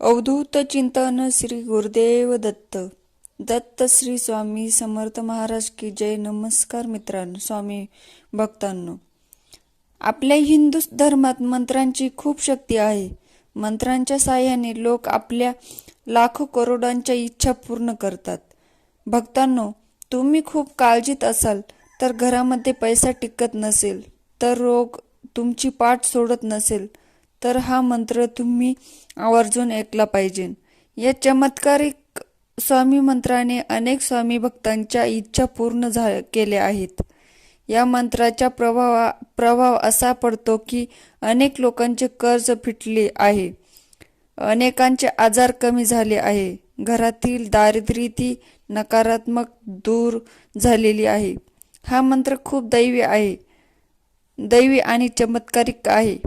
अवधूत चिंतन श्री गुरुदेव दत्त. दत्त श्री स्वामी समर्थ महाराज की जय. नमस्कार मित्रांनो स्वामी भक्तांनो. आपल्या हिंदू धर्मात मंत्रांची खूप शक्ती आहे. मंत्रांच्या साह्याने लोक आपल्या लाखो करोडांच्या इच्छा पूर्ण करतात. भक्तांनो तुम्ही खूप काळजीत असाल तर घरामध्ये पैसा टिकत नसेल तर रोग तुमची पाठ सोडत नसेल तर हा मंत्र तुम्ही आवर्जून ऐकला पाहिजे. या चमत्कारिक स्वामी मंत्राने अनेक स्वामी भक्तांच्या इच्छा पूर्ण झा केल्या आहेत. या मंत्राचा प्रभाव प्रभाव असा पडतो की अनेक लोकांचे कर्ज फिटले आहे. अनेकांचे आजार कमी झाले आहे. घरातील दारिद्र्य ती नकारात्मक दूर झालेली आहे. हा मंत्र खूप दैवी आहे. दैवी आणि चमत्कारिक आहे.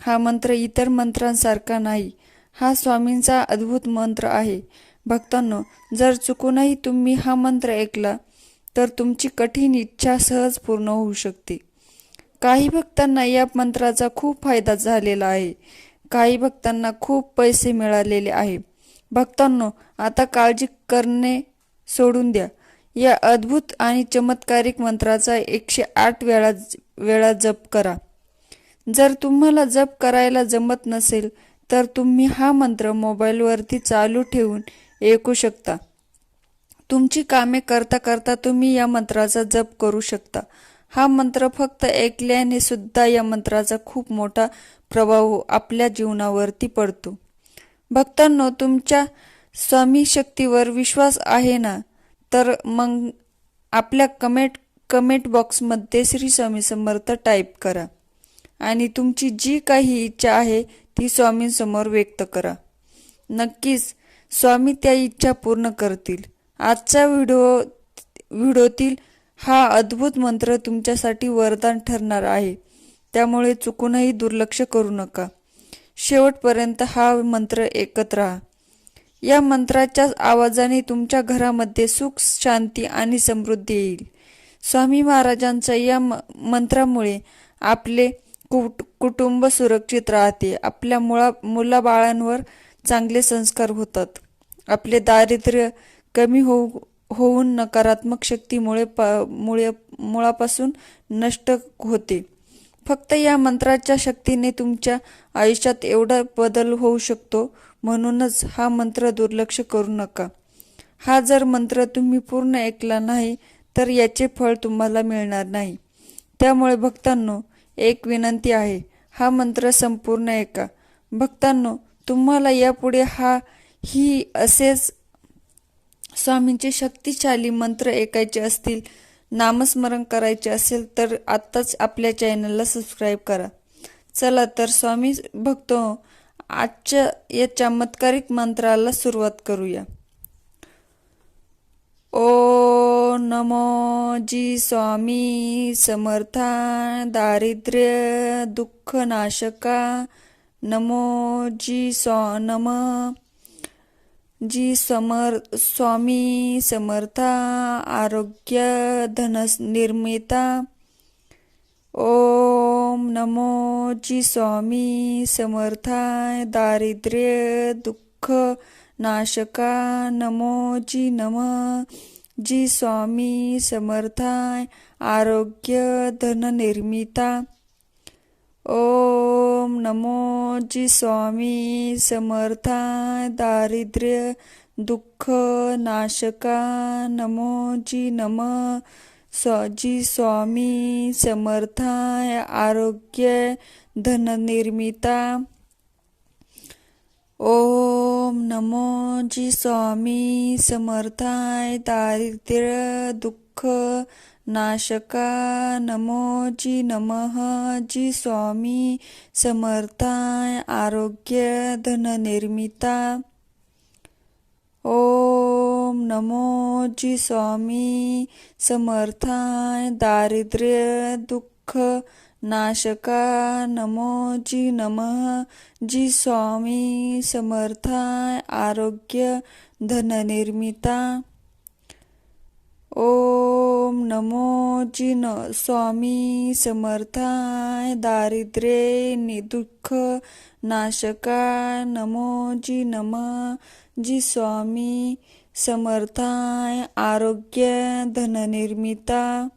हा मंत्र इतर मंत्रांसारखा नाही. हा स्वामींचा अद्भुत मंत्र आहे. भक्तांनो जर चुकूनही तुम्ही हा मंत्र ऐकला तर तुमची कठीण इच्छा सहज पूर्ण होऊ शकते. काही भक्तांना या मंत्राचा खूप फायदा झालेला आहे. काही भक्तांना खूप पैसे मिळालेले आहे. भक्तांनो आता काळजी करणे सोडून द्या. या अद्भुत आणि चमत्कारिक मंत्राचा एकशे आठ वेळा वेळा जप करा. जर तुम्हाला जप करायला जमत नसेल तर तुम्ही हा मंत्र मोबाईलवरती चालू ठेवून ऐकू शकता. तुमची कामे करता करता तुम्ही या मंत्राचा जप करू शकता. हा मंत्र फक्त ऐकल्याने सुद्धा या मंत्राचा खूप मोठा प्रभाव आपल्या जीवनावरती पडतो. भक्तांनो तुमच्या स्वामी शक्तीवर विश्वास आहे ना? तर मग आपल्या कमेंट कमेंट बॉक्समध्ये श्री स्वामी समर्थ टाईप करा. आणि तुमची जी काही इच्छा आहे ती स्वामींसमोर व्यक्त करा. नक्कीच स्वामी त्या इच्छा पूर्ण करतील. आजचा व्हिडिओ व्हिडिओतील हा अद्भुत मंत्र तुमच्यासाठी वरदान ठरणार आहे. त्यामुळे चुकूनही दुर्लक्ष करू नका. शेवटपर्यंत हा मंत्र ऐकत राहा. या मंत्राच्या आवाजाने तुमच्या घरामध्ये सुख शांती आणि समृद्धी येईल. स्वामी महाराजांच्या या मंत्रामुळे आपले कुट कुटुंब सुरक्षित राहते. आपल्या मुळा मुलाबाळांवर चांगले संस्कार होतात. आपले दारिद्र्य कमी होऊ होऊन नकारात्मक शक्तीमुळे प मुळे मुळापासून नष्ट होते. फक्त या मंत्राच्या शक्तीने तुमच्या आयुष्यात एवढा बदल होऊ शकतो म्हणूनच हा मंत्र दुर्लक्ष करू नका. हा जर मंत्र तुम्ही पूर्ण ऐकला नाही तर याचे फळ तुम्हाला मिळणार नाही. त्यामुळे भक्तांनो एक विनंती आहे. हा मंत्र संपूर्ण ऐका. भक्तांनो तुम्हाला यापुढे हा ही असेच स्वामींचे शक्तिशाली मंत्र ऐकायचे असतील नामस्मरण करायचे असेल तर आत्ताच आपल्या चॅनलला सबस्क्राईब करा. चला तर स्वामी भक्तो आजच्या या चमत्कारिक मंत्राला सुरुवात करूया. ओ नमो जी स्वामी समर्था दारिद्र्य दुःख नाशका नमो जी स्वा नम जी समर स्वामी समर्था आरोग्य धन निर्मिता ओम नमो जी स्वामी समर्थाय दारिद्र्य दुःख नाशका नमोजी नम। जी स्वामी समर्थाय आरोग्य धन निर्मिता ओम नमो जी स्वामी समर्थाय दारिद्र्य दुःख नाशका नमो। जी नम जी स्वामी समर्थाय आरोग्य धन निर्मिता ओम नमो जी स्वामी समर्थाय दारिद्र्य दुःख नाशका। नमो जी नमः जी स्वामी समर्थाय आरोग्य धन निर्मिता। ओम नमो जी स्वामी समर्थाय दारिद्र्य दुःख नाशका नमो जी नमः जी स्वामी समर्थाय आरोग्य धन निर्मिता ओम नमो जी न स्वामी समर्थाय दारिद्र्य नि दुःख नाशकाय नमो जी नम जी स्वामी समर्थाय आरोग्य धननिर्मिता।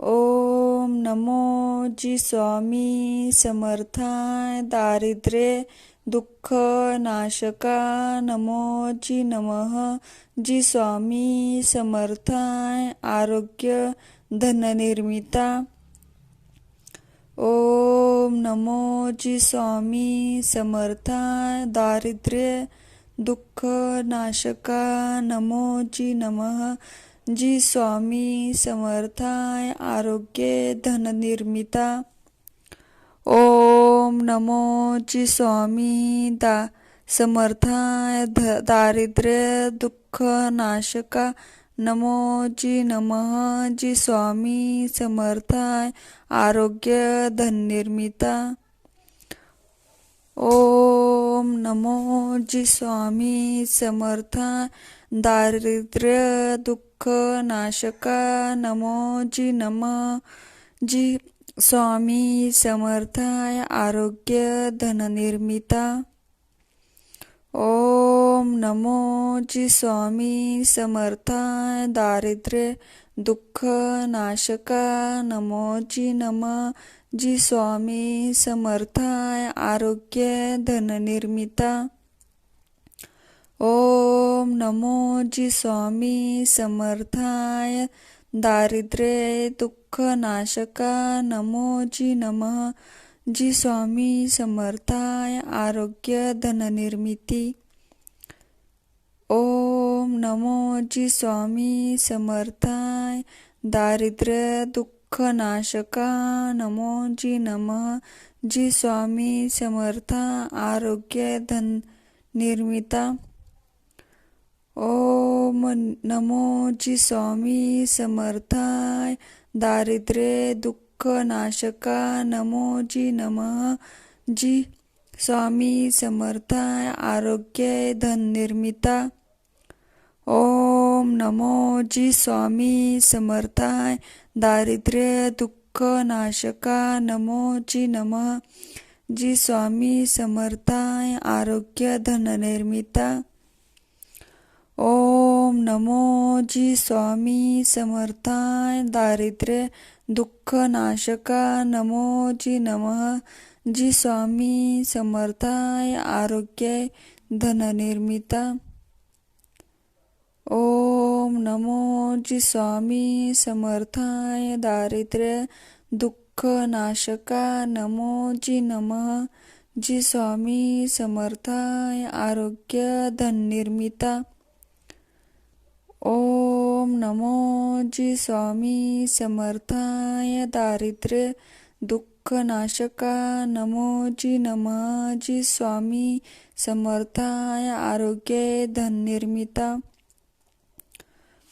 ओम नमो जी स्वामी समर्थाय दारिद्र्य दुःख नाशका नमो जी नमः. जी स्वामी समर्थाय आरोग्य धननिर्मिता. ओम नमो जी स्वामी समर्थाय दारिद्र्य दुःख नाशका नमो जी नमः. जी स्वामी समर्थाय आरोग्य धननिर्मिता. ओम नमो जी स्वामी दा समर्थाय ध दारिद्र्य दुःख नाशका. नमो जी नमः जी स्वामी समर्थाय आरोग्य धननिर्मिता. ओम नमो जी स्वामी समर्थ दारिद्र्य दुःख नाशका नमो जी नम जी स्वामी समर्थाय आरोग्य धननिर्मिता ओम नमो जी स्वामी समर्थाय दारिद्र्य दुःख नाशका नमो जी नम जी स्वामी, समर्थाय, आरोग्य धननिर्मिता ओम नमो जी स्वामी, समर्थाय दुःख नाशका नमो जी नमः। जी स्वामी, समर्थाय, आरोग्य धननिर्मिती ओम नमो जी स्वामी, समर्थाय, दारिद्र्य, दुःख नाशका नमो जी नमः जी स्वामी समर्था आरोग्य धन निर्मिता। ओम नमो जी स्वामी समर्थाय दारिद्र्य दुःखनाशका नमो जी नमः जी स्वामी समर्थाय आरोग्य धन निर्मिता। ओम नमो जी स्वामी समर्थाय दारिद्र्य दुःख नाशका नमो जी नमः. जी स्वामी समर्थाय आरोग्य धननिर्मिता. ओम नमो जी स्वामी समर्थाय दारिद्र्य दुःख नाशका नमो जी नमः. जी स्वामी समर्थाय आरोग्य धननिर्मिता. ओम नमो जी स्वामी समर्थाय दारिद्र्य दुःख नाशका नमो जी नमः. जी स्वामी समर्थाय आरोग्य धननिर्मिता. ओम नमो जी स्वामी समर्थाय दारिद्र्य दुःख नाशका नमो जी नम. जी स्वामी समर्थाय आरोग्य धननिर्मिता.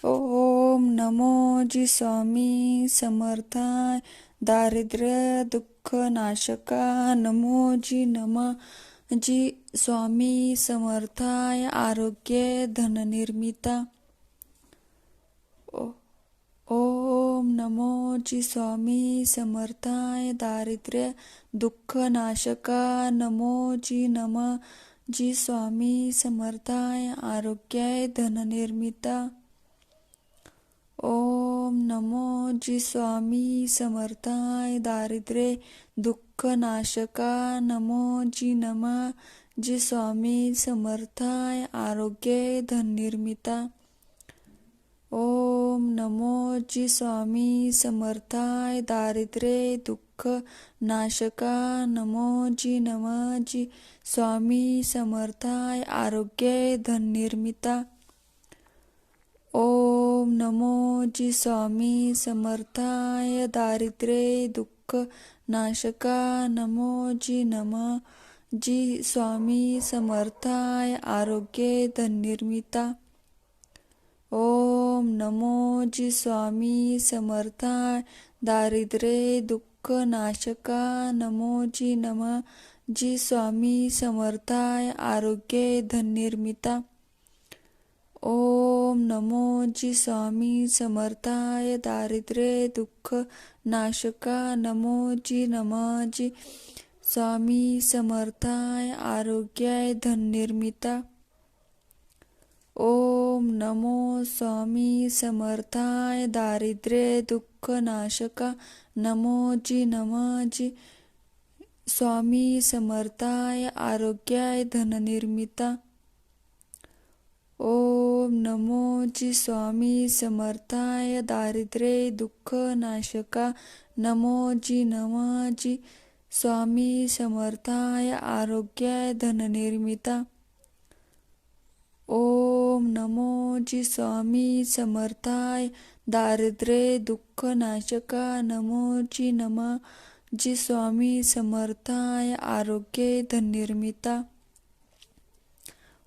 ओम नमो जी स्वामी समर्थाय दारिद्र्य दुःख नाशका नमो जी नमः जी स्वामी समर्थाय आरोग्य धननिर्मिता। ओम नमो जी स्वामी समर्थाय दारिद्र्य दुःख नाशका नमो जी नमः जी स्वामी समर्थाय आरोग्य धननिर्मिता। ओम नमो जी स्वामी समर्थाय दारिद्र्य दुःख नाशका नमो जी नमः. जी स्वामी समर्थाय आरोग्य धननिर्मिता. ओम नमो जी स्वामी समर्थाय दारिद्र्य दुःख नाशका नमो जी नमः. जी स्वामी समर्थाय आरोग्य धननिर्मिता. ओम नमो जी स्वामी समर्थाय दारिद्र्य दुःख नाशका नमो जी नमः। जी स्वामी समर्थाय आरोग्य धननिर्मिता। ओम नमो जी स्वामी समर्थाय दारिद्र्य दुःख नाशका नमो जी नमः। जी स्वामी समर्थाय आरोग्य धननिर्मिता। ओम नमो जी स्वामी समर्थाय दारिद्र्य दुःख नाशका नमो जी नमाजी स्वामी समर्थाय आरोग्याय धननिर्मिता। ओम नमो स्वामी समर्थाय दारिद्र्य दुःख नाशका नमो जी नमाजी स्वामी समर्थाय आरोग्याय धननिर्मिता। ओम नमो जी स्वामी समर्थाय दारिद्र्य दुःख नाशका नमो जी नमः जी स्वामी समर्थाय आरोग्याय धननिर्मिता। ओम नमो जी स्वामी समर्थाय दारिद्र्य दुःख नाशका नमो जी नमः जी स्वामी समर्थाय आरोग्य धननिर्मिता।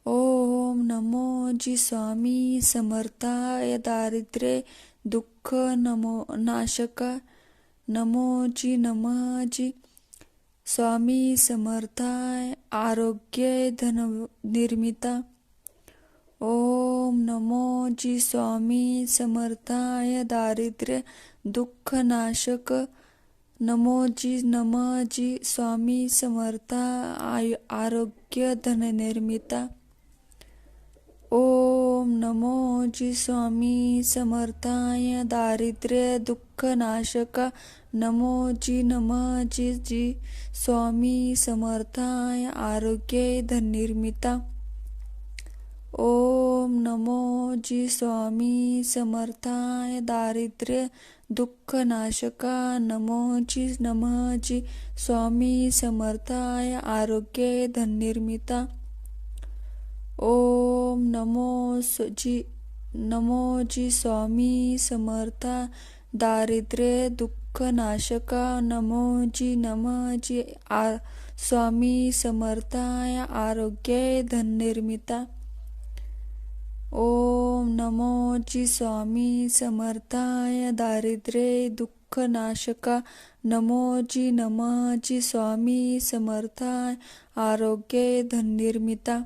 ओम नमो जी स्वामी समर्थाय दारिद्र्य दुःख नमो नाशका नमो जी नमः जी. स्वामी समर्थाय आरोग्य धन निर्मिता ओम नमो जी स्वामी समर्थाय दारिद्र्य दुःख नाशक नमो जी नमः जी. स्वामी समर्था आय आरोग्य धननिर्मिता. ओम नमो जी स्वामी समर्थाय दारिद्र्य दुःख नाशका नमो जी नमः जी जी स्वामी समर्थाय आरोग्य धननिर्मिता। ओम नमो जी स्वामी समर्थाय दारिद्र्य दुःख नाशका नमो जी नमः जी स्वामी समर्थाय आरोग्य धननिर्मिता। ओम नमो जी नमो जी स्वामी समर्था दारिद्र्य दुःख नाशका नमो जी नम जी आ स्वामी समर्थाय आरोग्य धननिर्मिता। ओम नमो जी स्वामी समर्थाय दारिद्र्य दुःख नाशका नमो जी नम जी स्वामी समर्थाय आरोग्य धननिर्मिता।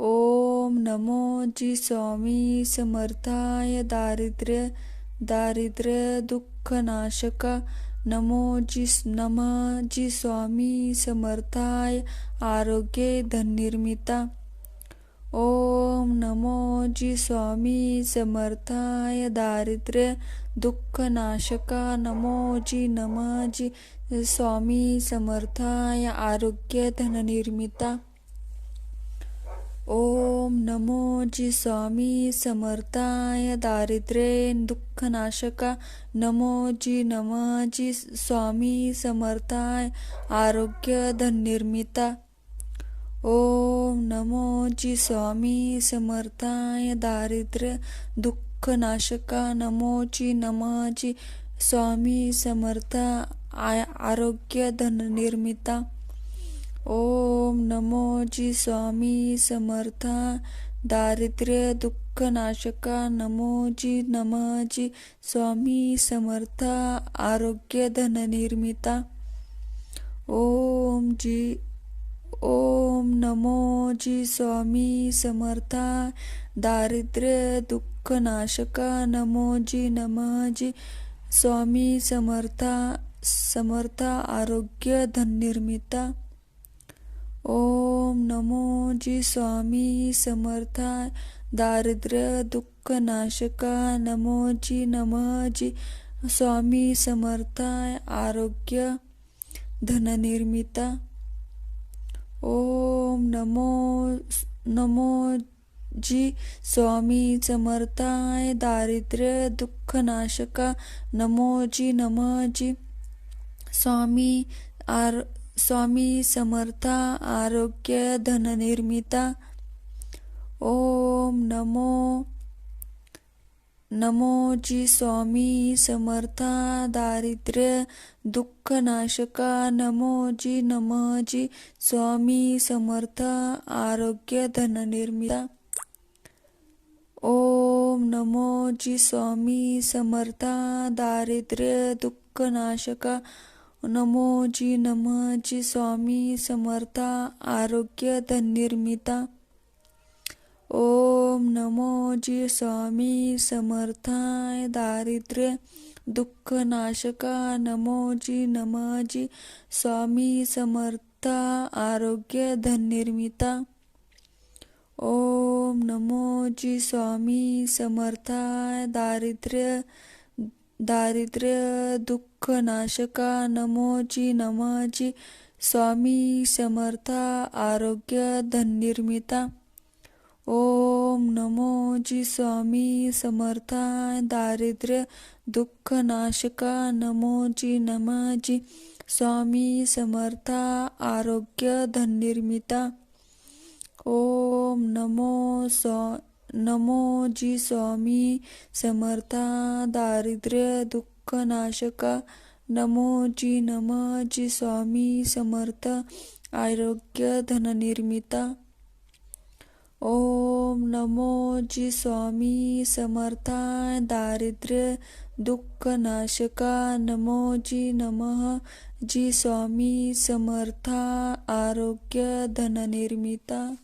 ओम नमो जी स्वामी समर्थाय दारिद्र्य दारिद्र्य दुःख नाशका नमो जी नमः जी स्वामी समर्थाय आरोग्य धननिर्मिता। ओम नमो जी स्वामी समर्थाय दारिद्र्य दुःख नाशका नमो जी नमः जी स्वामी समर्थाय आरोग्य धननिर्मिता। ओम नमो जी स्वामी समर्थाय दारिद्र्य दुःखनाशका। नमो जी नमः जी स्वामी समर्थाय आरोग्य धननिर्मिता। ओम नमो जी स्वामी समर्थाय दारिद्र्य दुःखनाशका। नमो जी नमः जी स्वामी समर्था आरोग्य धननिर्मिता। ओम नमो जी स्वामी समर्था। दारिद्र्य दुःख नाशका नमो जी नमः जी स्वामी समर्था। आरोग्य धननिर्मिता। ओम जी ओम नमो जी स्वामी समर्था। दारिद्र्य दुःख नाशका नमो जी नमः जी स्वामी समर्था। समर्था आरोग्य धननिर्मिता। ओम नमो जी स्वामी समर्था दारिद्र्य दुःख नाशका नमो जी नम जी स्वामी समर्था आरोग्य धननिर्मिता। ओम नमो नमो जी स्वामी समर्थाय। दारिद्र्य दुःख नाशका नमो जी नम जी स्वामी आर स्वामी समर्था आरोग्य धननिर्मिता। ओम नमो नमो जी स्वामी समर्था दारिद्र्य दुःख नाशका नमो जी नम जी स्वामी समर्था आरोग्य धननिर्मिता। ओम नमो जी स्वामी समर्था दारिद्र्य दुःख नाशका नमो जी नमः जी स्वामी समर्था आरोग्य धननिर्मिता ओम नमो जी स्वामी समर्थाय दारिद्र्य दुःख नाशका नमो जी नम जी स्वामी समर्था आरोग्य धननिर्मिता ओम नमो जी स्वामी समर्थाय दारिद्र्य दारिद्र्य, दुःख नाशका नमो जी नम स्वामी समर्था, आरोग्य, धननिर्मिता। ओम नमो जी स्वामी समर्थाय दारिद्र्य, दुःख नाशका नमो जी नम जी स्वामी समर्था, आरोग्य, धननिर्मिता। ओम नमो स्वा नमो जी स्वामी समर्था दारिद्र्य दुःख नाशका नमो जी नम जी स्वामी समर्थ आरोग्य धननिर्मिता। ओम नमो जी स्वामी समर्था दारिद्र्य दुःख नाशका नमो जी नमः जी स्वामी समर्था आरोग्य धननिर्मिता।